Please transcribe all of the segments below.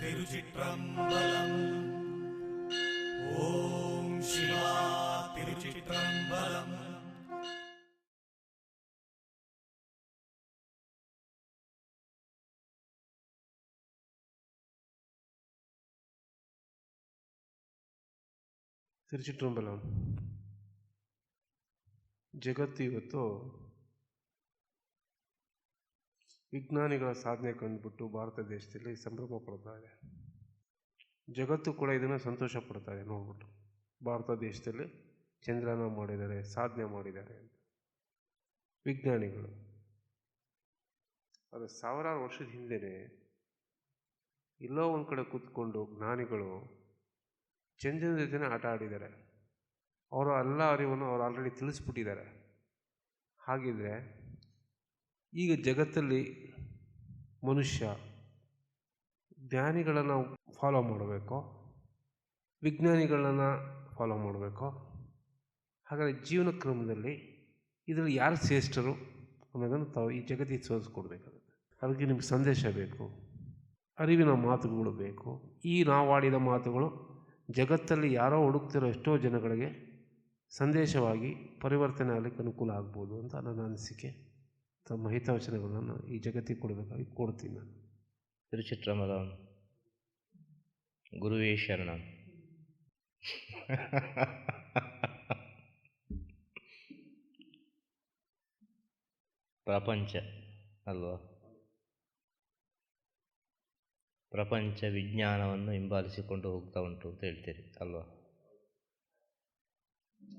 திருச்சிற்றம்பலம் ஓம் சிவா திருச்சிற்றம்பலம் ತಿರುಚಿಟ್ರಂಬಲಂ ಜಗತ್ತು ಇವತ್ತು ವಿಜ್ಞಾನಿಗಳ ಸಾಧನೆ ಕಂಡುಬಿಟ್ಟು ಭಾರತ ದೇಶದಲ್ಲಿ ಸಂಭ್ರಮ ಪಡ್ತಾ ಇದೆ. ಜಗತ್ತು ಕೂಡ ಇದನ್ನು ಸಂತೋಷ ಪಡ್ತಾ ಇದೆ ನೋಡ್ಬಿಟ್ಟು. ಭಾರತ ದೇಶದಲ್ಲಿ ಚಂದ್ರನ ಮಾಡಿದ್ದಾರೆ, ಸಾಧನೆ ಮಾಡಿದ್ದಾರೆ ಅಂತ. ವಿಜ್ಞಾನಿಗಳು. ಅದು ಸಾವಿರಾರು ವರ್ಷದ ಹಿಂದೆಯೇ ಎಲ್ಲೋ ಒಂದು ಕಡೆ ಕೂತ್ಕೊಂಡು ಜ್ಞಾನಿಗಳು ಚಂದ್ರನ ಜೊತೆನೇ ಆಟ ಆಡಿದ್ದಾರೆ. ಅವರು ಎಲ್ಲ ಅರಿವನ್ನು ಅವ್ರು ಆಲ್ರೆಡಿ ತಿಳಿಸ್ಬಿಟ್ಟಿದ್ದಾರೆ. ಹಾಗಿದ್ರೆ ಈಗ ಜಗತ್ತಲ್ಲಿ ಮನುಷ್ಯ ಜ್ಞಾನಿಗಳನ್ನು ಫಾಲೋ ಮಾಡಬೇಕು, ವಿಜ್ಞಾನಿಗಳನ್ನು ಫಾಲೋ ಮಾಡಬೇಕು. ಹಾಗಾದರೆ ಜೀವನ ಕ್ರಮದಲ್ಲಿ ಇದರಲ್ಲಿ ಯಾರು ಶ್ರೇಷ್ಠರು ಅನ್ನೋದನ್ನು ತಾವು ಈ ಜಗತ್ತಿಗೆ ತೋರಿಸ್ಕೊಡ್ಬೇಕಾಗುತ್ತೆ. ಅದಕ್ಕೆ ನಿಮ್ಗೆ ಸಂದೇಶ ಬೇಕು, ಅರಿವಿನ ಮಾತುಗಳು ಬೇಕು. ಈ ನಾವಾಡಿದ ಮಾತುಗಳು ಜಗತ್ತಲ್ಲಿ ಯಾರೋ ಹುಡುಕ್ತಿರೋ ಎಷ್ಟೋ ಜನಗಳಿಗೆ ಸಂದೇಶವಾಗಿ ಪರಿವರ್ತನೆ ಆಗಲಿಕ್ಕೆ ಅನುಕೂಲ ಆಗ್ಬೋದು ಅಂತ ನನ್ನ ಅನಿಸಿಕೆ. ತಮ್ಮ ಹಿತವಚನಗಳನ್ನು ಈ ಜಗತ್ತಿಗೆ ಕೊಡಬೇಕಾಗಿ ಕೊಡ್ತೀನಿ ನಾನು. ತಿರುಚಿತ್ರಮದಂ ಗುರುವೇ ಶರಣ. ಪ್ರಪಂಚ ಅಲ್ವಾ? ಪ್ರಪಂಚ ವಿಜ್ಞಾನವನ್ನು ಹಿಂಬಾಲಿಸಿಕೊಂಡು ಹೋಗ್ತಾ ಉಂಟು ಅಂತ ಹೇಳ್ತೀರಿ ಅಲ್ವಾ?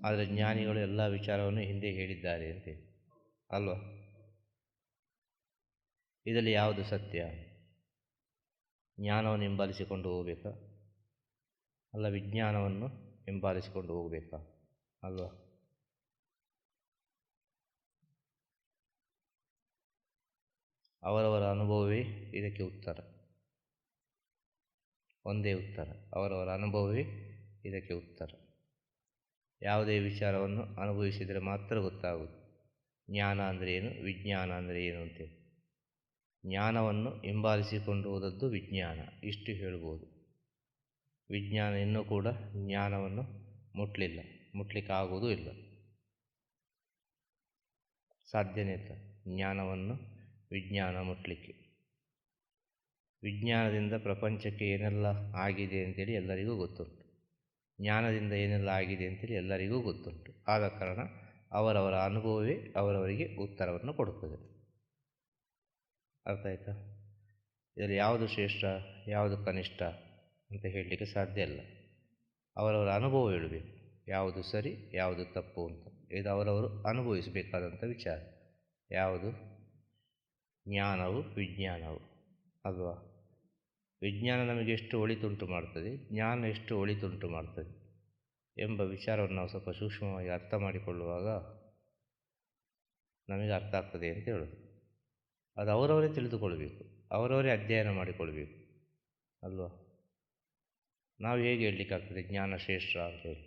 ಆದರೆ ಜ್ಞಾನಿಗಳು ಎಲ್ಲ ವಿಚಾರವನ್ನು ಹಿಂದೆ ಹೇಳಿದ್ದಾರೆ ಅಂತೇಳಿ ಅಲ್ವಾ? ಇದರಲ್ಲಿ ಯಾವುದು ಸತ್ಯ? ಜ್ಞಾನವನ್ನು ಹಿಂಬಾಲಿಸಿಕೊಂಡು ಹೋಗಬೇಕಾ? ಅಲ್ಲ, ವಿಜ್ಞಾನವನ್ನು ಹಿಂಬಾಲಿಸಿಕೊಂಡು ಹೋಗಬೇಕಾ? ಅಲ್ವಾ? ಅವರವರ ಅನುಭವವೇ ಇದಕ್ಕೆ ಉತ್ತರ. ಒಂದೇ ಉತ್ತರ. ಅವರವರ ಅನುಭವವೇ ಇದಕ್ಕೆ ಉತ್ತರ. ಯಾವುದೇ ವಿಚಾರವನ್ನು ಅನುಭವಿಸಿದರೆ ಮಾತ್ರ ಗೊತ್ತಾಗುವುದು. ಜ್ಞಾನ ಅಂದರೆ ಏನು? ವಿಜ್ಞಾನ ಅಂದರೆ ಏನು ಅಂತೇಳಿ ಜ್ಞಾನವನ್ನು ಹಿಂಬಾಲಿಸಿಕೊಂಡು ಹೋದದ್ದು ವಿಜ್ಞಾನ. ಇಷ್ಟು ಹೇಳ್ಬೋದು. ವಿಜ್ಞಾನ ಇನ್ನೂ ಕೂಡ ಜ್ಞಾನವನ್ನು ಮುಟ್ಲಿಲ್ಲ. ಮುಟ್ಲಿಕ್ಕೆ ಆಗುವುದೂ ಇಲ್ಲ. ಸಾಧ್ಯನೇ ಇಲ್ಲ. ಜ್ಞಾನವನ್ನು ವಿಜ್ಞಾನ ಮುಟ್ಲಿಕ್ಕೆ. ವಿಜ್ಞಾನದಿಂದ ಪ್ರಪಂಚಕ್ಕೆ ಏನೆಲ್ಲ ಆಗಿದೆ ಅಂತೇಳಿ ಎಲ್ಲರಿಗೂ ಗೊತ್ತುಂಟು. ಜ್ಞಾನದಿಂದ ಏನೆಲ್ಲ ಆಗಿದೆ ಅಂತೇಳಿ ಎಲ್ಲರಿಗೂ ಗೊತ್ತುಂಟು. ಆದ ಕಾರಣ ಅವರವರ ಅನುಭವವೇ ಅವರವರಿಗೆ ಉತ್ತರವನ್ನು ಕೊಡುತ್ತದೆ. ಅರ್ಥ ಆಯಿತಾ? ಇದರಲ್ಲಿ ಯಾವುದು ಶ್ರೇಷ್ಠ, ಯಾವುದು ಕನಿಷ್ಠ ಅಂತ ಹೇಳಲಿಕ್ಕೆ ಸಾಧ್ಯ ಇಲ್ಲ. ಅವರವರ ಅನುಭವ ಹೇಳಬೇಕು. ಯಾವುದು ಸರಿ, ಯಾವುದು ತಪ್ಪು ಅಂತ. ಇದು ಅವರವರು ಅನುಭವಿಸಬೇಕಾದಂಥ ವಿಚಾರ. ಯಾವುದು? ಜ್ಞಾನವು ವಿಜ್ಞಾನವು. ಅಲ್ವಾ? ವಿಜ್ಞಾನ ನಮಗೆ ಎಷ್ಟು ಒಳಿತುಂಟು ಮಾಡ್ತದೆ, ಜ್ಞಾನ ಎಷ್ಟು ಒಳಿತುಂಟು ಮಾಡ್ತದೆ ಎಂಬ ವಿಚಾರವನ್ನು ನಾವು ಸ್ವಲ್ಪ ಸೂಕ್ಷ್ಮವಾಗಿ ಅರ್ಥ ಮಾಡಿಕೊಳ್ಳುವಾಗ ನಮಗೆ ಅರ್ಥ ಆಗ್ತದೆ ಅಂತ ಹೇಳೋದು. ಅದು ಅವರವರೇ ತಿಳಿದುಕೊಳ್ಬೇಕು, ಅವರವರೇ ಅಧ್ಯಯನ ಮಾಡಿಕೊಳ್ಬೇಕು, ಅಲ್ವಾ? ನಾವು ಹೇಗೆ ಹೇಳಲಿಕ್ಕಾಗ್ತದೆ ಜ್ಞಾನ ಶ್ರೇಷ್ಠ ಅಂತೇಳಿ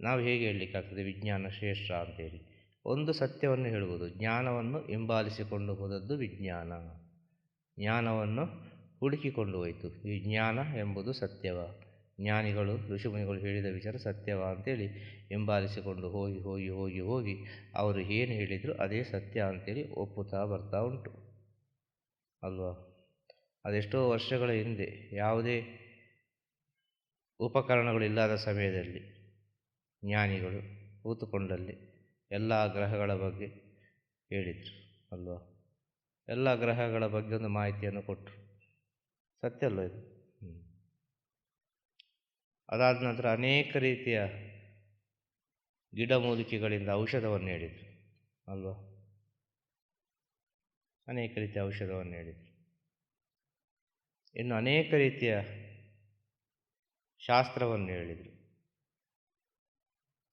ನಾವು ಹೇಗೆ ಹೇಳಲಿಕ್ಕಾಗ್ತದೆ ವಿಜ್ಞಾನ ಶ್ರೇಷ್ಠ ಅಂತೇಳಿ ಒಂದು ಸತ್ಯವನ್ನು ಹೇಳುವುದು, ಜ್ಞಾನವನ್ನು ಹಿಂಬಾಲಿಸಿಕೊಂಡು ಹೋದದ್ದು ವಿಜ್ಞಾನ. ಜ್ಞಾನವನ್ನು ಹುಡುಕಿಕೊಂಡು ಹೋಯಿತು. ಈ ಜ್ಞಾನ ಎಂಬುದು ಸತ್ಯವ. ಜ್ಞಾನಿಗಳು, ಋಷಿಮುನಿಗಳು ಹೇಳಿದ ವಿಚಾರ ಸತ್ಯವ ಅಂತೇಳಿ ಹಿಂಬಾಲಿಸಿಕೊಂಡು ಹೋಗಿ ಹೋಗಿ ಹೋಗಿ ಹೋಗಿ ಅವರು ಏನು ಹೇಳಿದರು ಅದೇ ಸತ್ಯ ಅಂತೇಳಿ ಒಪ್ಪುತ್ತಾ ಬರ್ತಾ ಉಂಟು. ಅಲ್ವಾ? ಅದೆಷ್ಟೋ ವರ್ಷಗಳ ಹಿಂದೆ ಯಾವುದೇ ಉಪಕರಣಗಳಿಲ್ಲದ ಸಮಯದಲ್ಲಿ ಜ್ಞಾನಿಗಳು ಕೂತುಕೊಂಡಲ್ಲಿ ಎಲ್ಲ ಗ್ರಹಗಳ ಬಗ್ಗೆ ಹೇಳಿದರು, ಅಲ್ವಾ? ಎಲ್ಲ ಗ್ರಹಗಳ ಬಗ್ಗೆ ಒಂದು ಮಾಹಿತಿಯನ್ನು ಕೊಟ್ಟರು. ಸತ್ಯ ಅಲ್ವ ಇದು? ಅದಾದ ನಂತರ ಅನೇಕ ರೀತಿಯ ಗಿಡಮೂಲಿಕೆಗಳಿಂದ ಔಷಧವನ್ನು ಹೇಳಿದರು, ಅಲ್ವಾ? ಅನೇಕ ರೀತಿಯ ಔಷಧವನ್ನು ಹೇಳಿದರು ಇನ್ನು ಅನೇಕ ರೀತಿಯ ಶಾಸ್ತ್ರವನ್ನು ಹೇಳಿದರು.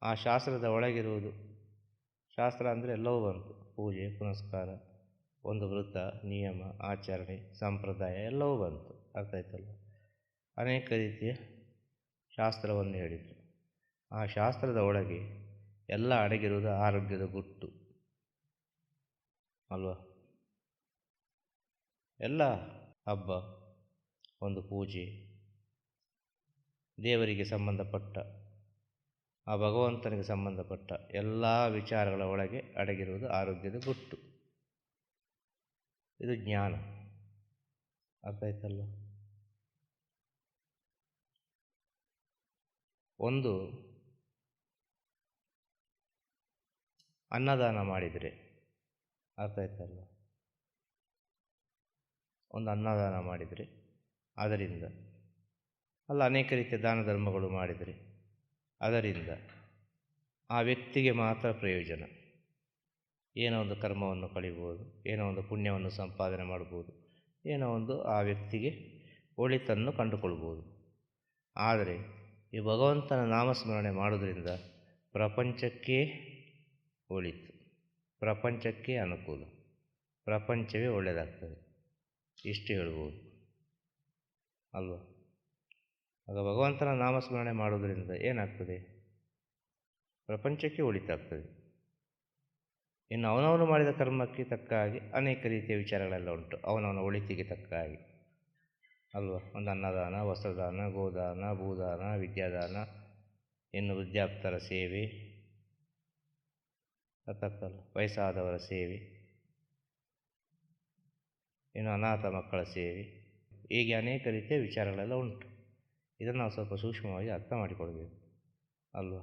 ಆ ಶಾಸ್ತ್ರದ ಒಳಗಿರುವುದು, ಶಾಸ್ತ್ರ ಅಂದರೆ ಎಲ್ಲವೂ ಬಂತು. ಪೂಜೆ, ಪುನಸ್ಕಾರ, ಒಂದು ವೃತ್ತ, ನಿಯಮ, ಆಚರಣೆ, ಸಂಪ್ರದಾಯ ಎಲ್ಲವೂ ಬಂತು. ಅರ್ಥ ಆಯ್ತಲ್ಲ? ಅನೇಕ ರೀತಿಯ ಶಾಸ್ತ್ರವನ್ನು ಹೇಳಿದರು. ಆ ಶಾಸ್ತ್ರದ ಒಳಗೆ ಎಲ್ಲ ಅಡಗಿರುವುದು ಆರೋಗ್ಯದ ಗುಟ್ಟು. ಅಲ್ವಾ? ಎಲ್ಲ ಹಬ್ಬ, ಒಂದು ಪೂಜೆ, ದೇವರಿಗೆ ಸಂಬಂಧಪಟ್ಟ, ಆ ಭಗವಂತನಿಗೆ ಸಂಬಂಧಪಟ್ಟ ಎಲ್ಲ ವಿಚಾರಗಳ ಒಳಗೆ ಅಡಗಿರುವುದು ಆರೋಗ್ಯದ ಗುಟ್ಟು. ಇದು ಜ್ಞಾನ. ಅರ್ಥ ಒಂದು ಅನ್ನದಾನ ಮಾಡಿದರೆ ಅರ್ಥ ಆಯ್ತಲ್ಲ ಒಂದು ಅನ್ನದಾನ ಮಾಡಿದರೆ. ಅದರಿಂದ ಅಲ್ಲ ಅನೇಕ ರೀತಿಯ ದಾನ ಧರ್ಮಗಳು ಮಾಡಿದರೆ. ಅದರಿಂದ ಆ ವ್ಯಕ್ತಿಗೆ ಮಾತ್ರ ಪ್ರಯೋಜನ. ಏನೋ ಒಂದು ಕರ್ಮವನ್ನು ಕಳಿಬೋದು ಏನೋ ಒಂದು ಪುಣ್ಯವನ್ನು ಸಂಪಾದನೆ ಮಾಡ್ಬೋದು, ಏನೋ ಒಂದು ಆ ವ್ಯಕ್ತಿಗೆ ಒಳಿತನ್ನು ಕಂಡುಕೊಳ್ಬೋದು. ಆದರೆ ಈ ಭಗವಂತನ ನಾಮಸ್ಮರಣೆ ಮಾಡೋದ್ರಿಂದ ಪ್ರಪಂಚಕ್ಕೆ ಒಳಿತು. ಪ್ರಪಂಚಕ್ಕೆ ಅನುಕೂಲ. ಪ್ರಪಂಚವೇ ಒಳ್ಳೆಯದಾಗ್ತದೆ. ಇಷ್ಟು ಹೇಳ್ಬೋದು. ಅಲ್ವಾ? ಆಗ ಭಗವಂತನ ನಾಮಸ್ಮರಣೆ ಮಾಡೋದರಿಂದ ಏನಾಗ್ತದೆ? ಪ್ರಪಂಚಕ್ಕೆ ಒಳಿತಾಗ್ತದೆ. ಇನ್ನು ಅವನವನು ಮಾಡಿದ ಕರ್ಮಕ್ಕೆ ತಕ್ಕ ಹಾಗೆ ಅನೇಕ ರೀತಿಯ ವಿಚಾರಗಳೆಲ್ಲ ಉಂಟು. ಅವನವನ ಒಳಿತಿಗೆ ತಕ್ಕ ಹಾಗೆ. ಅಲ್ವಾ? ಒಂದು ಅನ್ನದಾನ, ವಸ್ತ್ರದಾನ, ಗೋದಾನ, ಭೂದಾನ, ವಿದ್ಯಾದಾನ, ಇನ್ನು ವೃದ್ಧಾಪ್ತರ ಸೇವೆ ತಕ್ಕಲ್ಲ ವಯಸ್ಸಾದವರ ಸೇವೆ. ಇನ್ನು ಅನಾಥ ಮಕ್ಕಳ ಸೇವೆ ಹೀಗೆ ಅನೇಕ ರೀತಿಯ ವಿಚಾರಗಳೆಲ್ಲ ಉಂಟು. ಇದನ್ನು ನಾವು ಸ್ವಲ್ಪ ಸೂಕ್ಷ್ಮವಾಗಿ ಅರ್ಥ ಮಾಡಿಕೊಳ್ಬೇಕು. ಅಲ್ವಾ?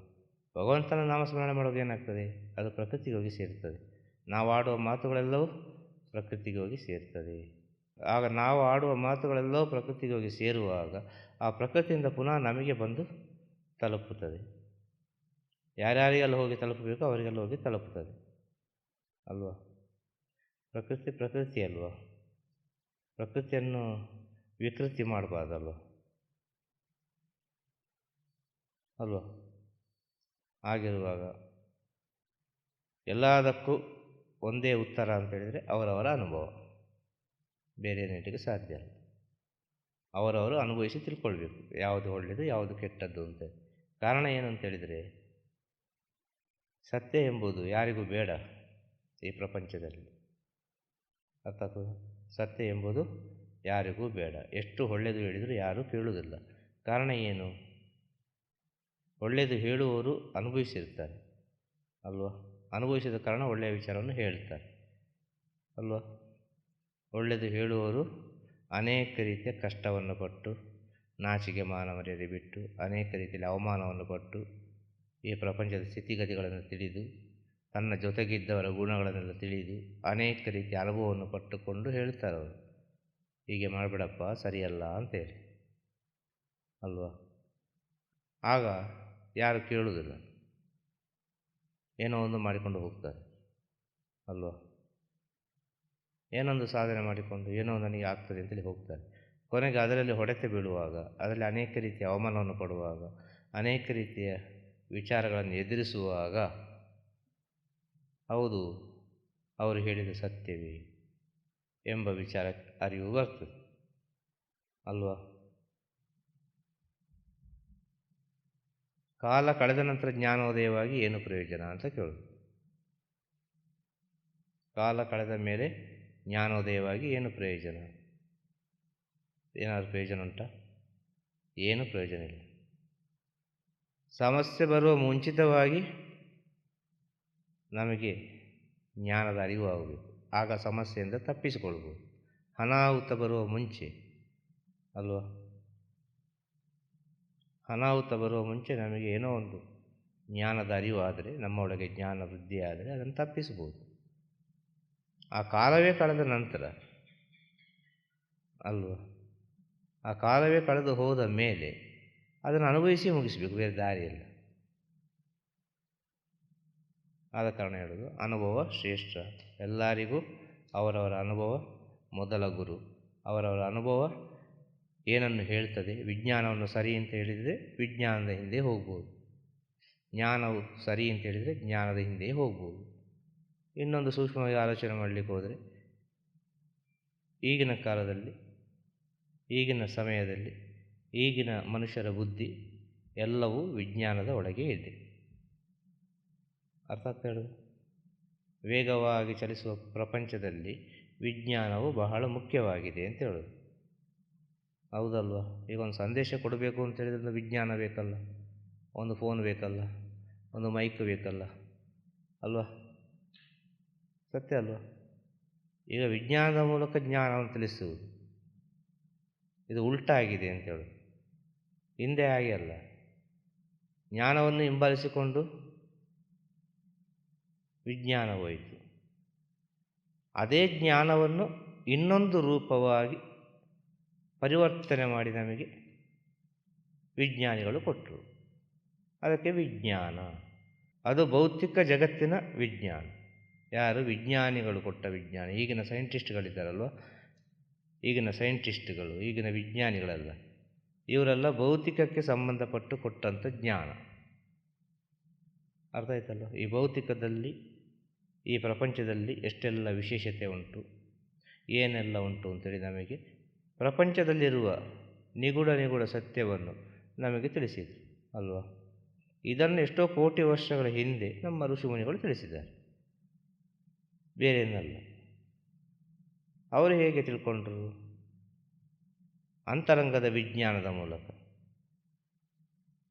ಭಗವಂತನ ನಾಮಸ್ಮರಣೆ ಮಾಡೋದು ಏನಾಗ್ತದೆ? ಅದು ಪ್ರಕೃತಿಗೆ ಹೋಗಿ ಸೇರ್ತದೆ. ನಾವು ಆಡುವ ಮಾತುಗಳೆಲ್ಲವೂ ಪ್ರಕೃತಿಗೆ ಹೋಗಿ ಸೇರ್ತದೆ. ಆಗ ನಾವು ಆಡುವ ಮಾತುಗಳೆಲ್ಲವೂ ಪ್ರಕೃತಿಗೆ ಹೋಗಿ ಸೇರುವಾಗ ಆ ಪ್ರಕೃತಿಯಿಂದ ಪುನಃ ನಮಗೆ ಬಂದು ತಲುಪುತ್ತದೆ. ಯಾರ್ಯಾರಿಗೆಲ್ಲ ಹೋಗಿ ತಲುಪಬೇಕು ಅವರಿಗೆಲ್ಲ ಹೋಗಿ ತಲುಪುತ್ತದೆ. ಅಲ್ವಾ? ಪ್ರಕೃತಿ ಪ್ರಕೃತಿ ಅಲ್ವಾ ಪ್ರಕೃತಿಯನ್ನು ವಿಕೃತಿ ಮಾಡಬಾರ್ದಲ್ವ? ಅಲ್ವ? ಹಾಗಿರುವಾಗ ಎಲ್ಲದಕ್ಕೂ ಒಂದೇ ಉತ್ತರ ಅಂತ ಹೇಳಿದರೆ ಅವರವರ ಅನುಭವ. ಬೇರೆ ನೀಟಿಗೆ ಸಾಧ್ಯ ಅಲ್ಲ ಅವರವರು ಅನುಭವಿಸಿ ತಿಳ್ಕೊಳ್ಬೇಕು. ಯಾವುದು ಒಳ್ಳೆಯದು ಯಾವುದು ಕೆಟ್ಟದ್ದು ಅಂತ. ಕಾರಣ ಏನು ಅಂತ ಹೇಳಿದರೆ ಸತ್ಯ ಎಂಬುದು ಯಾರಿಗೂ ಬೇಡ ಈ ಪ್ರಪಂಚದಲ್ಲಿ. ಅರ್ಥ ಆಗ್ತದಾ? ಸತ್ಯ ಎಂಬುದು ಯಾರಿಗೂ ಬೇಡ. ಎಷ್ಟು ಒಳ್ಳೆಯದು ಹೇಳಿದರೂ ಯಾರೂ ಕೇಳುವುದಿಲ್ಲ. ಕಾರಣ ಏನು? ಒಳ್ಳೆಯದು ಹೇಳುವವರು ಅನುಭವಿಸಿರ್ತಾರೆ ಅಲ್ವಾ? ಅನುಭವಿಸಿದ ಕಾರಣ ಒಳ್ಳೆಯ ವಿಚಾರವನ್ನು ಹೇಳ್ತಾರೆ. ಅಲ್ವಾ? ಒಳ್ಳೆಯದು ಹೇಳುವವರು ಅನೇಕ ರೀತಿಯ ಕಷ್ಟವನ್ನು ಪಟ್ಟು, ನಾಚಿಕೆ ಮಾನ ಮರ್ಯಾದೆ ಬಿಟ್ಟು, ಅನೇಕ ರೀತಿಯಲ್ಲಿ ಅವಮಾನವನ್ನು ಪಟ್ಟು, ಈ ಪ್ರಪಂಚದ ಸ್ಥಿತಿಗತಿಗಳನ್ನು ತಿಳಿದು ತನ್ನ ಜೊತೆಗಿದ್ದವರ ಗುಣಗಳನ್ನೆಲ್ಲ ತಿಳಿದು ಅನೇಕ ರೀತಿಯ ಅನುಭವವನ್ನು ಪಟ್ಟುಕೊಂಡು ಹೇಳ್ತಾರೆ ಅವರು. ಹೀಗೆ ಮಾಡಬೇಡಪ್ಪ, ಸರಿಯಲ್ಲ ಅಂತೇಳಿ. ಅಲ್ವಾ? ಆಗ ಯಾರು ಕೇಳುವುದಿಲ್ಲ. ಏನೋ ಒಂದು ಮಾಡಿಕೊಂಡು ಹೋಗ್ತಾರೆ. ಅಲ್ವಾ? ಏನೊಂದು ಸಾಧನೆ ಮಾಡಿಕೊಂಡು ಏನೋ ನನಗೆ ಆಗ್ತದೆ ಅಂತೇಳಿ ಹೋಗ್ತಾರೆ. ಕೊನೆಗೆ ಅದರಲ್ಲಿ ಹೊಡೆತ ಬೀಳುವಾಗ, ಅದರಲ್ಲಿ ಅನೇಕ ರೀತಿಯ ಅವಮಾನವನ್ನು ಪಡುವಾಗ, ಅನೇಕ ರೀತಿಯ ವಿಚಾರಗಳನ್ನು ಎದುರಿಸುವಾಗ ಹೌದು, ಅವರು ಹೇಳಿದ ಸತ್ಯವೇ ಎಂಬ ವಿಚಾರ ಅರಿವು ಬರ್ತದೆ, ಅಲ್ವಾ? ಕಾಲ ಕಳೆದ ನಂತರ ಜ್ಞಾನೋದಯವಾಗಿ ಏನು ಪ್ರಯೋಜನ ಅಂತ ಕೇಳೋದು. ಕಾಲ ಕಳೆದ ಮೇಲೆ ಜ್ಞಾನೋದಯವಾಗಿ ಏನು ಪ್ರಯೋಜನ? ಏನಾದರೂ ಪ್ರಯೋಜನ ಉಂಟಾ? ಏನು ಪ್ರಯೋಜನ ಇಲ್ಲ. ಸಮಸ್ಯೆ ಬರುವ ಮುಂಚಿತವಾಗಿ ನಮಗೆ ಜ್ಞಾನದ ಅರಿವು ಆಗಬೇಕು ಆಗ ಸಮಸ್ಯೆಯಿಂದ ತಪ್ಪಿಸಿಕೊಳ್ಬೋದು ಅನಾಹುತ ಬರುವ ಮುಂಚೆ, ಅಲ್ವಾ? ಅನಾಹುತ ಬರುವ ಮುಂಚೆ ನಮಗೆ ಏನೋ ಒಂದು ಜ್ಞಾನದ ಅರಿವು ಆದರೆ, ನಮ್ಮ ಒಳಗೆ ಜ್ಞಾನ ವೃದ್ಧಿ ಆದರೆ ಅದನ್ನು ತಪ್ಪಿಸ್ಬೋದು ಆ ಕಾಲವೇ ಕಳೆದ ನಂತರ, ಅಲ್ವಾ? ಆ ಕಾಲವೇ ಕಳೆದು ಹೋದ ಮೇಲೆ ಅದನ್ನು ಅನುಭವಿಸಿ ಮುಗಿಸಬೇಕು, ಬೇರೆ ದಾರಿಯಿಲ್ಲ. ಆದ ಕಾರಣ ಹೇಳೋದು, ಅನುಭವ ಶ್ರೇಷ್ಠ. ಎಲ್ಲರಿಗೂ ಅವರವರ ಅನುಭವ ಮೊದಲ ಗುರು. ಅವರವರ ಅನುಭವ ಏನನ್ನು ಹೇಳ್ತದೆ? ವಿಜ್ಞಾನವನ್ನು ಸರಿ ಅಂತ ಹೇಳಿದರೆ ವಿಜ್ಞಾನದ ಹಿಂದೆ ಹೋಗ್ಬೋದು. ಜ್ಞಾನವು ಸರಿ ಅಂತ ಹೇಳಿದರೆ ಜ್ಞಾನದ ಹಿಂದೆ ಹೋಗ್ಬೋದು. ಇನ್ನೊಂದು ಸೂಕ್ಷ್ಮವಾಗಿ ಆಲೋಚನೆ ಮಾಡಲಿಕ್ಕೆ ಹೋದರೆ, ಈಗಿನ ಕಾಲದಲ್ಲಿ, ಈಗಿನ ಸಮಯದಲ್ಲಿ, ಈಗಿನ ಮನುಷ್ಯರ ಬುದ್ಧಿ ಎಲ್ಲವೂ ವಿಜ್ಞಾನದ ಒಳಗೆ ಇದೆ. ಅರ್ಥ ಹೇಳು ವೇಗವಾಗಿ ಚಲಿಸುವ ಪ್ರಪಂಚದಲ್ಲಿ ವಿಜ್ಞಾನವು ಬಹಳ ಮುಖ್ಯವಾಗಿದೆ ಅಂತ ಹೇಳೋದು. ಹೌದಲ್ವ? ಈಗ ಒಂದು ಸಂದೇಶ ಕೊಡಬೇಕು ಅಂತ ಹೇಳಿದ್ರೆ ವಿಜ್ಞಾನ ಬೇಕಲ್ಲ, ಒಂದು ಫೋನ್ ಬೇಕಲ್ಲ, ಒಂದು ಮೈಕ್ ಬೇಕಲ್ಲ, ಅಲ್ವಾ? ಸತ್ಯ ಅಲ್ವಾ? ಈಗ ವಿಜ್ಞಾನದ ಮೂಲಕ ಜ್ಞಾನವನ್ನು ತಿಳಿಸುವುದು, ಇದು ಉಲ್ಟಾ ಆಗಿದೆ ಅಂತ ಹೇಳೋದು. ಹಿಂದೆ ಹಾಗೆ ಅಲ್ಲ. ಜ್ಞಾನವನ್ನು ಹಿಂಬಾಲಿಸಿಕೊಂಡು ವಿಜ್ಞಾನ ಹೋಯಿತು. ಅದೇ ಜ್ಞಾನವನ್ನು ಇನ್ನೊಂದು ರೂಪವಾಗಿ ಪರಿವರ್ತನೆ ಮಾಡಿ ನಮಗೆ ವಿಜ್ಞಾನಿಗಳು ಕೊಟ್ಟರು. ಅದಕ್ಕೆ ವಿಜ್ಞಾನ. ಅದು ಭೌತಿಕ ಜಗತ್ತಿನ ವಿಜ್ಞಾನ. ಯಾರು? ವಿಜ್ಞಾನಿಗಳು ಕೊಟ್ಟ ವಿಜ್ಞಾನ. ಈಗಿನ ಸೈಂಟಿಸ್ಟ್ಗಳಿದ್ದಾರಲ್ವ? ಈಗಿನ ಸೈಂಟಿಸ್ಟ್ಗಳು, ಈಗಿನ ವಿಜ್ಞಾನಿಗಳೆಲ್ಲ. ಇವರೆಲ್ಲ ಭೌತಿಕಕ್ಕೆ ಸಂಬಂಧಪಟ್ಟು ಕೊಟ್ಟಂಥ ಜ್ಞಾನ. ಅರ್ಥ ಆಯ್ತಲ್ಲ ಈ ಭೌತಿಕದಲ್ಲಿ ಈ ಪ್ರಪಂಚದಲ್ಲಿ ಎಷ್ಟೆಲ್ಲ ವಿಶೇಷತೆ ಉಂಟು, ಏನೆಲ್ಲ ಉಂಟು ಅಂತೇಳಿ ನಮಗೆ ಪ್ರಪಂಚದಲ್ಲಿರುವ ನಿಗೂಢ ನಿಗೂಢ ಸತ್ಯವನ್ನು ನಮಗೆ ತಿಳಿಸಿದರು, ಅಲ್ವಾ? ಇದನ್ನು ಎಷ್ಟೋ ಕೋಟಿ ವರ್ಷಗಳ ಹಿಂದೆ ನಮ್ಮ ಋಷಿಮುನಿಗಳು ತಿಳಿಸಿದ್ದಾರೆ. ಬೇರೇನಲ್ಲ. ಅವರು ಹೇಗೆ ತಿಳ್ಕೊಂಡ್ರು? ಅಂತರಂಗದ ವಿಜ್ಞಾನದ ಮೂಲಕ.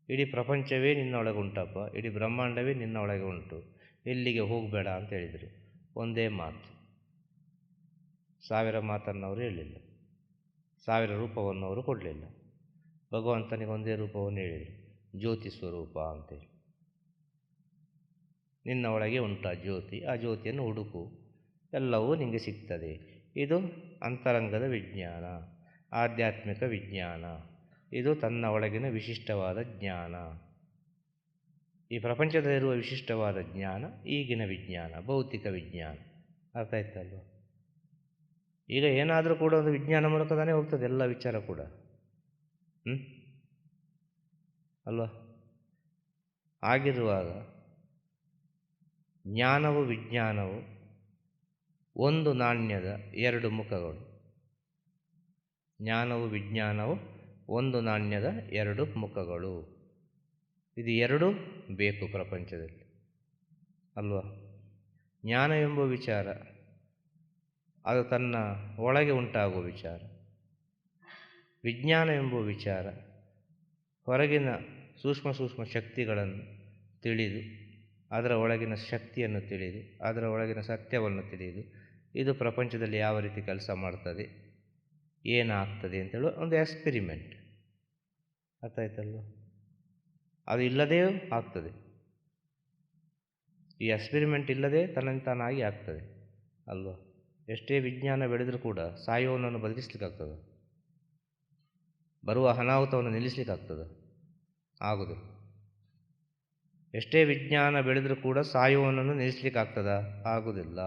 ಇಡೀ ಪ್ರಪಂಚವೇ ನಿನ್ನೊಳಗೆ ಉಂಟಪ್ಪ ಇಡೀ ಬ್ರಹ್ಮಾಂಡವೇ ನಿನ್ನ ಒಳಗೆ ಉಂಟು. ಎಲ್ಲಿಗೆ ಹೋಗಬೇಡ ಅಂತ ಹೇಳಿದರು. ಒಂದೇ ಮಾತು. ಸಾವಿರ ಮಾತನ್ನು ಅವರು ಹೇಳಿಲ್ಲ. ಸಾವಿರ ರೂಪವನ್ನು ಅವರು ಕೊಡಲಿಲ್ಲ. ಭಗವಂತನಿಗೆ ಒಂದೇ ರೂಪವನ್ನು ಹೇಳಿದರು. ಜ್ಯೋತಿ ಸ್ವರೂಪ ಅಂತೇಳಿ ನಿನ್ನ ಒಳಗೆ ಉಂಟ ಜ್ಯೋತಿ, ಆ ಜ್ಯೋತಿಯನ್ನು ಹುಡುಕು. ಎಲ್ಲವೂ ನಿಮಗೆ ಸಿಗ್ತದೆ. ಇದು ಅಂತರಂಗದ ವಿಜ್ಞಾನ, ಆಧ್ಯಾತ್ಮಿಕ ವಿಜ್ಞಾನ. ಇದು ತನ್ನ ಒಳಗಿನ ವಿಶಿಷ್ಟವಾದ ಜ್ಞಾನ. ಈ ಪ್ರಪಂಚದಲ್ಲಿರುವ ವಿಶಿಷ್ಟವಾದ ಜ್ಞಾನ, ಈಗಿನ ವಿಜ್ಞಾನ, ಭೌತಿಕ ವಿಜ್ಞಾನ. ಅರ್ಥ ಆಯ್ತಲ್ವ? ಈಗ ಏನಾದರೂ ಕೂಡ ಒಂದು ವಿಜ್ಞಾನ ಮೂಲಕ ತಾನೇ ಹೋಗ್ತದೆ ಎಲ್ಲ ವಿಚಾರ ಕೂಡ. ಹ್ಞೂ ಅಲ್ವಾ? ಆಗಿರುವಾಗ ಜ್ಞಾನವು ವಿಜ್ಞಾನವು ಒಂದು ನಾಣ್ಯದ ಎರಡು ಮುಖಗಳು. ಜ್ಞಾನವು ವಿಜ್ಞಾನವು ಒಂದು ನಾಣ್ಯದ ಎರಡು ಮುಖಗಳು. ಇದು ಎರಡೂ ಬೇಕು ಪ್ರಪಂಚದಲ್ಲಿ. ಅಲ್ವಾ? ಜ್ಞಾನ ಎಂಬ ವಿಚಾರ, ಅದು ತನ್ನ ಒಳಗೆ ಉಂಟಾಗುವ ವಿಚಾರ. ವಿಜ್ಞಾನ ಎಂಬ ವಿಚಾರ, ಹೊರಗಿನ ಸೂಕ್ಷ್ಮ ಸೂಕ್ಷ್ಮ ಶಕ್ತಿಗಳನ್ನು ತಿಳಿದು, ಅದರ ಒಳಗಿನ ಶಕ್ತಿಯನ್ನು ತಿಳಿದು, ಅದರ ಒಳಗಿನ ಸತ್ಯವನ್ನು ತಿಳಿದು, ಇದು ಪ್ರಪಂಚದಲ್ಲಿ ಯಾವ ರೀತಿ ಕೆಲಸ ಮಾಡ್ತದೆ, ಏನಾಗ್ತದೆ ಅಂತೇಳುವ ಒಂದು ಎಕ್ಸ್ಪಿರಿಮೆಂಟ್ ಅರ್ಥ ಆಯ್ತಲ್ವ ಅದು ಇಲ್ಲದೇ ಆಗ್ತದೆ. ಈ ಎಕ್ಸ್ಪೆರಿಮೆಂಟ್ ಇಲ್ಲದೆ ತನ್ನಂತಾನಾಗಿ ಆಗ್ತದೆ, ಅಲ್ವಾ? ಎಷ್ಟೇ ವಿಜ್ಞಾನ ಬೆಳೆದರೂ ಕೂಡ ಸಾಯುವವನನ್ನು ಬದಲಿಸ್ಲಿಕ್ಕಾಗ್ತದೆ. ಬರುವ ಅನಾಹುತವನ್ನು ನಿಲ್ಲಿಸ್ಲಿಕ್ಕಾಗ್ತದೆ. ಆಗುದು. ಎಷ್ಟೇ ವಿಜ್ಞಾನ ಬೆಳೆದರೂ ಕೂಡ ಸಾಯುವನನ್ನು ನಿಲ್ಲಿಸ್ಲಿಕ್ಕಾಗ್ತದ? ಆಗುವುದಿಲ್ಲ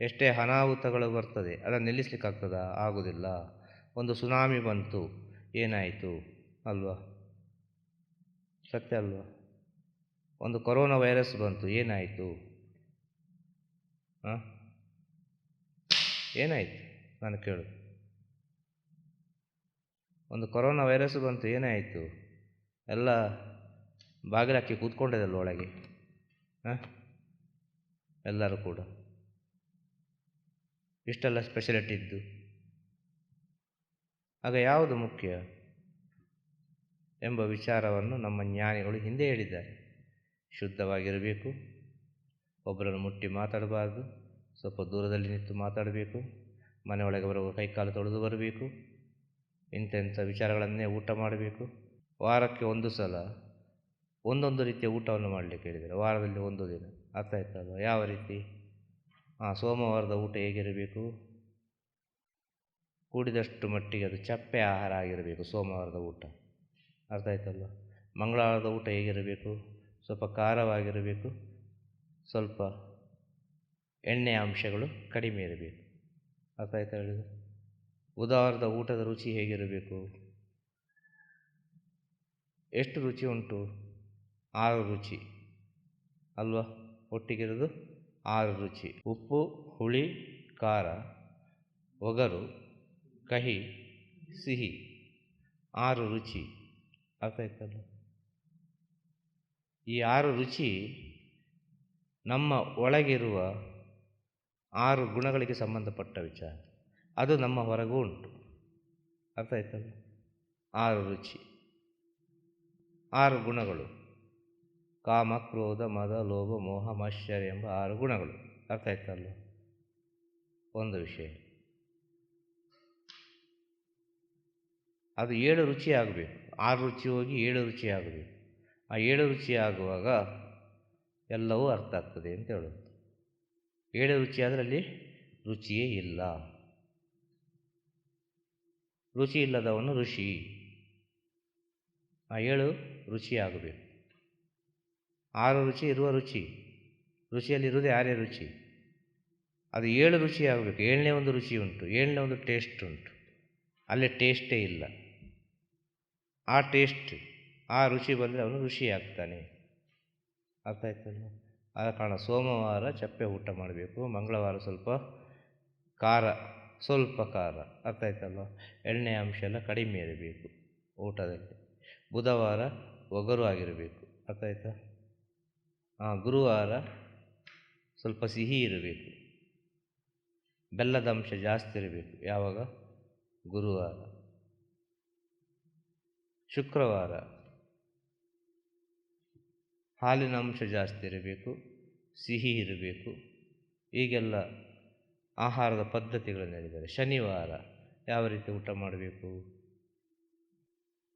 ಎಷ್ಟೇ ಅನಾಹುತಗಳು ಬರ್ತದೆ, ಅದನ್ನು ನಿಲ್ಲಿಸ್ಲಿಕ್ಕಾಗ್ತದ? ಆಗುವುದಿಲ್ಲ ಒಂದು ಸುನಾಮಿ ಬಂತು, ಏನಾಯಿತು, ಅಲ್ವಾ? ಸತ್ಯ ಅಲ್ವ? ಒಂದು ಕೊರೋನಾ ವೈರಸ್ ಬಂತು, ಏನಾಯಿತು? ಹಾಂ? ಏನಾಯಿತು? ನಾನು ಕೇಳು. ಒಂದು ಕೊರೋನಾ ವೈರಸ್ ಬಂತು, ಏನಾಯಿತು? ಎಲ್ಲ ಬಾಗಿಲಾಕಿ ಕೂತ್ಕೊಂಡಿದ್ದಲ್ಲ ಒಳಗೆ. ಹಾಂ? ಎಲ್ಲರೂ ಕೂಡ. ಇಷ್ಟೆಲ್ಲ ಸ್ಪೆಷಲಿಟಿ ಇದ್ದು. ಆಗ ಯಾವುದು ಮುಖ್ಯ? ಎಂಬ ವಿಚಾರವನ್ನು ನಮ್ಮ ಜ್ಞಾನಿಗಳು ಹಿಂದೆ ಹೇಳಿದ್ದಾರೆ. ಶುದ್ಧವಾಗಿರಬೇಕು. ಒಬ್ಬರನ್ನು ಮುಟ್ಟಿ ಮಾತಾಡಬಾರ್ದು. ಸ್ವಲ್ಪ ದೂರದಲ್ಲಿ ನಿಂತು ಮಾತಾಡಬೇಕು. ಮನೆಯೊಳಗೆ ಬರುವ ಕೈಕಾಲು ತೊಳೆದು ಬರಬೇಕು. ಇಂಥೆಂಥ ವಿಚಾರಗಳನ್ನೇ ಊಟ ಮಾಡಬೇಕು. ವಾರಕ್ಕೆ ಒಂದು ಸಲ ಒಂದೊಂದು ರೀತಿಯ ಊಟವನ್ನು ಮಾಡಲಿಕ್ಕೆ ಹೇಳಿದ್ದಾರೆ. ವಾರದಲ್ಲಿ ಒಂದು ದಿನ. ಅರ್ಥ ಆಯ್ತಲ್ಲ ಯಾವ ರೀತಿ? ಹಾಂ ಸೋಮವಾರದ ಊಟ ಹೇಗಿರಬೇಕು? ಕೂಡಿದಷ್ಟು ಮಟ್ಟಿಗೆ ಅದು ಚಪ್ಪೆ ಆಹಾರ ಆಗಿರಬೇಕು ಸೋಮವಾರದ ಊಟ. ಅರ್ಥ ಆಯ್ತಲ್ಲ ಮಂಗಳವಾರದ ಊಟ ಹೇಗಿರಬೇಕು? ಸ್ವಲ್ಪ ಖಾರವಾಗಿರಬೇಕು. ಸ್ವಲ್ಪ ಎಣ್ಣೆ ಅಂಶಗಳು ಕಡಿಮೆ ಇರಬೇಕು. ಅರ್ಥ ಆಯ್ತಾ ಹೇಳಿದ್ರು ಬುಧವಾರದ ಊಟದ ರುಚಿ ಹೇಗಿರಬೇಕು? ಎಷ್ಟು ರುಚಿ ಉಂಟು? ಆರು ರುಚಿ. ಅಲ್ವಾ? ಒಟ್ಟಿಗಿರೋದು ಆರು ರುಚಿ. ಉಪ್ಪು, ಹುಳಿ, ಖಾರ, ಒಗರು, ಕಹಿ, ಸಿಹಿ. ಆರು ರುಚಿ. ಅರ್ಥ ಆಯ್ತಲ್ಲ? ಈ ಆರು ರುಚಿ ನಮ್ಮ ಒಳಗಿರುವ ಆರು ಗುಣಗಳಿಗೆ ಸಂಬಂಧಪಟ್ಟ ವಿಚಾರ. ಅದು ನಮ್ಮ ಹೊರಗೂ ಉಂಟು. ಅರ್ಥ ಆಯ್ತಲ್ಲ? ಆರು ರುಚಿ. ಆರು ಗುಣಗಳು. ಕಾಮ, ಕ್ರೋಧ, ಮದ, ಲೋಭ, ಮೋಹ, ಮಾಶ್ಚರ್ಯ ಎಂಬ ಆರು ಗುಣಗಳು. ಅರ್ಥ ಆಯ್ತಲ್ಲ? ಒಂದು ವಿಷಯ. ಅದು ಏಳು ರುಚಿ ಆಗಬೇಕು ಆರು ರುಚಿ ಹೋಗಿ ಏಳು ರುಚಿ ಆಗಬೇಕು ಆ ಏಳು ರುಚಿ ಆಗುವಾಗ ಎಲ್ಲವೂ ಅರ್ಥ ಆಗ್ತದೆ ಅಂತ ಹೇಳೋದು. ಏಳು ರುಚಿ ಆದರೆ ಅಲ್ಲಿ ರುಚಿಯೇ ಇಲ್ಲ. ರುಚಿ ಇಲ್ಲದವನು ಋಷಿ. ಆ ಏಳು ರುಚಿ ಆಗಬೇಕು. ಆರು ರುಚಿ ಇರುವ ರುಚಿ. ರುಚಿಯಲ್ಲಿರುವುದೇ ಆರೇ ರುಚಿ. ಅದು ಏಳು ರುಚಿ ಆಗಬೇಕು. ಏಳನೇ ಒಂದು ರುಚಿ ಉಂಟು. ಏಳನೇ ಒಂದು ಟೇಸ್ಟ್ ಉಂಟು. ಅಲ್ಲಿ ಟೇಸ್ಟೇ ಇಲ್ಲ. ಆ ಟೇಸ್ಟ್, ಆ ರುಚಿ ಬಂದರೆ ಅವನು ರುಚಿ ಆಗ್ತಾನೆ ಅರ್ಥ ಆಯ್ತಲ್ಲ ಆದ ಕಾರಣ ಸೋಮವಾರ ಚಪ್ಪೆ ಊಟ ಮಾಡಬೇಕು, ಮಂಗಳವಾರ ಸ್ವಲ್ಪ ಖಾರ ಸ್ವಲ್ಪ ಖಾರ. ಅರ್ಥ ಆಯ್ತಲ್ಲ ಎಣ್ಣೆ ಅಂಶ ಎಲ್ಲ ಕಡಿಮೆ ಇರಬೇಕು ಊಟದಲ್ಲಿ. ಬುಧವಾರ ಒಗರು ಆಗಿರಬೇಕು. ಅರ್ಥ ಆಯ್ತಾ? ಹಾಂ ಗುರುವಾರ ಸ್ವಲ್ಪ ಸಿಹಿ ಇರಬೇಕು. ಬೆಲ್ಲದ ಅಂಶ ಜಾಸ್ತಿ ಇರಬೇಕು. ಯಾವಾಗ? ಗುರುವಾರ. ಶುಕ್ರವಾರ. ಹಾಲಿನ ಅಂಶ ಜಾಸ್ತಿ ಇರಬೇಕು, ಸಿಹಿ ಇರಬೇಕು. ಈಗೆಲ್ಲ ಆಹಾರದ ಪದ್ಧತಿಗಳನ್ನು ಹೇಳಿದ್ದಾರೆ ಶನಿವಾರ ಯಾವ ರೀತಿ ಊಟ ಮಾಡಬೇಕು?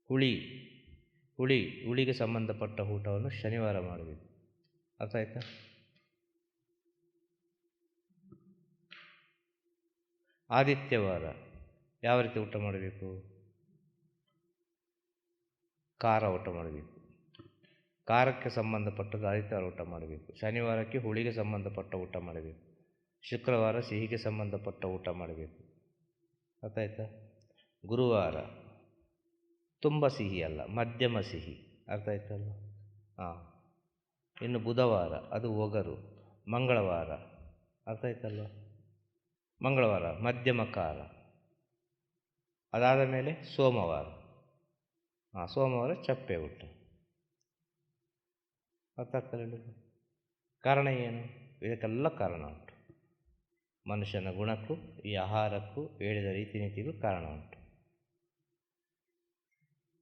ಹುಳಿ ಹುಳಿ, ಹುಳಿಗೆ ಸಂಬಂಧಪಟ್ಟ ಊಟವನ್ನು ಶನಿವಾರ ಮಾಡಬೇಕು. ಅರ್ಥ ಆಯ್ತಾ? ಆದಿತ್ಯವಾರ ಯಾವ ರೀತಿ ಊಟ ಮಾಡಬೇಕು? ಖಾರ ಊಟ ಮಾಡಬೇಕು. ಖಾರಕ್ಕೆ ಸಂಬಂಧಪಟ್ಟದ್ದು ಆದಿತ್ಯವಾರ ಊಟ ಮಾಡಬೇಕು. ಶನಿವಾರಕ್ಕೆ ಹುಳಿಗೆ ಸಂಬಂಧಪಟ್ಟ ಊಟ ಮಾಡಬೇಕು. ಶುಕ್ರವಾರ ಸಿಹಿಗೆ ಸಂಬಂಧಪಟ್ಟ ಊಟ ಮಾಡಬೇಕು. ಅರ್ಥ ಆಯ್ತಾ ಗುರುವಾರ ತುಂಬ ಸಿಹಿ ಅಲ್ಲ, ಮಧ್ಯಮ ಸಿಹಿ. ಅರ್ಥ ಆಯ್ತಲ್ಲ ಹಾಂ ಇನ್ನು ಬುಧವಾರ ಅದು ಒಗರು, ಮಂಗಳವಾರ. ಅರ್ಥ ಆಯ್ತಲ್ಲ ಮಂಗಳವಾರ ಮಧ್ಯಮ ಖಾರ. ಅದಾದ ಮೇಲೆ ಸೋಮವಾರ. ಹಾಂ ಸೋಮವಾರ ಚಪ್ಪೆ ಊಟ. ಅರ್ಥ ಆಗ್ತದೆ ಕಾರಣ ಏನು? ಇದಕ್ಕೆಲ್ಲ ಕಾರಣ ಉಂಟು. ಮನುಷ್ಯನ ಗುಣಕ್ಕೂ, ಈ ಆಹಾರಕ್ಕೂ ಹೇಳಿದ ರೀತಿ ನೀತಿಗೂ ಕಾರಣ ಉಂಟು.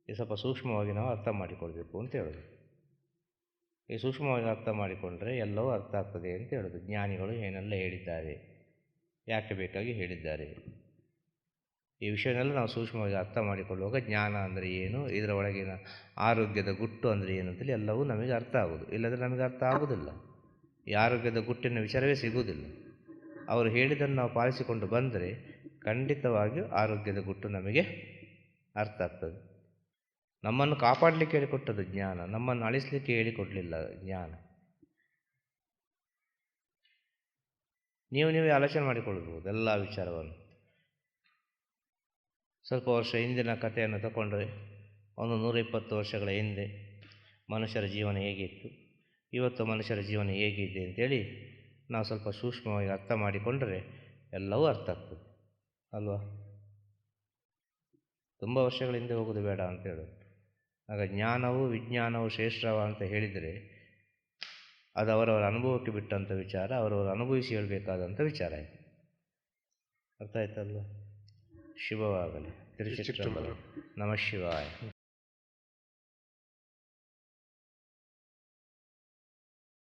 ಇದು ಸ್ವಲ್ಪ ಸೂಕ್ಷ್ಮವಾಗಿ ನಾವು ಅರ್ಥ ಮಾಡಿಕೊಳ್ಬೇಕು ಅಂತ ಹೇಳೋದು. ಈ ಸೂಕ್ಷ್ಮವಾಗಿ ಅರ್ಥ ಮಾಡಿಕೊಂಡ್ರೆ ಎಲ್ಲವೂ ಅರ್ಥ ಆಗ್ತದೆ ಅಂತ ಹೇಳೋದು. ಜ್ಞಾನಿಗಳು ಏನೆಲ್ಲ ಹೇಳಿದ್ದಾರೆ? ಯಾಕೆ ಬೇಕಾಗಿ ಹೇಳಿದ್ದಾರೆ? ಈ ವಿಷಯನೆಲ್ಲ ನಾವು ಸೂಕ್ಷ್ಮವಾಗಿ ಅರ್ಥ ಮಾಡಿಕೊಳ್ಳುವಾಗ ಜ್ಞಾನ ಅಂದರೆ ಏನು, ಇದರ ಒಳಗಿನ ಆರೋಗ್ಯದ ಗುಟ್ಟು ಅಂದರೆ ಏನು ಅಂತೇಳಿ ಎಲ್ಲವೂ ನಮಗೆ ಅರ್ಥ ಆಗೋದು ಇಲ್ಲದ್ರೆ ನಮಗೆ ಅರ್ಥ ಆಗೋದಿಲ್ಲ ಈ ಆರೋಗ್ಯದ ಗುಟ್ಟಿನ ವಿಚಾರವೇ ಸಿಗುವುದಿಲ್ಲ. ಅವರು ಹೇಳಿದ್ದನ್ನು ನಾವು ಪಾಲಿಸಿಕೊಂಡು ಬಂದರೆ ಖಂಡಿತವಾಗಿಯೂ ಆರೋಗ್ಯದ ಗುಟ್ಟು ನಮಗೆ ಅರ್ಥ ಆಗ್ತದೆ. ನಮ್ಮನ್ನು ಕಾಪಾಡಲಿಕ್ಕೆ ಹೇಳಿಕೊಟ್ಟದ್ದು ಜ್ಞಾನ, ನಮ್ಮನ್ನು ಅಳಿಸಲಿಕ್ಕೆ ಹೇಳಿಕೊಡಲಿಲ್ಲ ಜ್ಞಾನ. ನೀವು ನೀವೇ ಆಲೋಚನೆ ಮಾಡಿಕೊಳ್ಬೋದು ಎಲ್ಲ ವಿಚಾರವನ್ನು. ಸ್ವಲ್ಪ ವರ್ಷ ಹಿಂದಿನ ಕಥೆಯನ್ನು ತಗೊಂಡ್ರೆ ಒಂದು ನೂರಿಪ್ಪತ್ತು ವರ್ಷಗಳ ಹಿಂದೆ ಮನುಷ್ಯರ ಜೀವನ ಹೇಗಿತ್ತು, ಇವತ್ತು ಮನುಷ್ಯರ ಜೀವನ ಹೇಗಿದೆ ಅಂತೇಳಿ ನಾವು ಸ್ವಲ್ಪ ಸೂಕ್ಷ್ಮವಾಗಿ ಅರ್ಥ ಮಾಡಿಕೊಂಡರೆ ಎಲ್ಲವೂ ಅರ್ಥ ಆಗ್ತದೆ, ಅಲ್ವಾ? ತುಂಬ ವರ್ಷಗಳ ಹಿಂದೆ ಹೋಗೋದು ಬೇಡ ಅಂತ ಹೇಳೋದು. ಆಗ ಜ್ಞಾನವು ವಿಜ್ಞಾನವು ಶ್ರೇಷ್ಠವ ಅಂತ ಹೇಳಿದರೆ ಅದು ಅವರವರ ಅನುಭವಕ್ಕೆ ಬಿಟ್ಟಂಥ ವಿಚಾರ, ಅವರವರು ಅನುಭವಿಸಿ ಹೇಳಬೇಕಾದಂಥ ವಿಚಾರ ಆಯಿತು ಅರ್ಥ ಆಯ್ತಲ್ವ? ശിവവാകൻ തിരുച്ചിറ്റമ്പലം. നമ ശിവായ.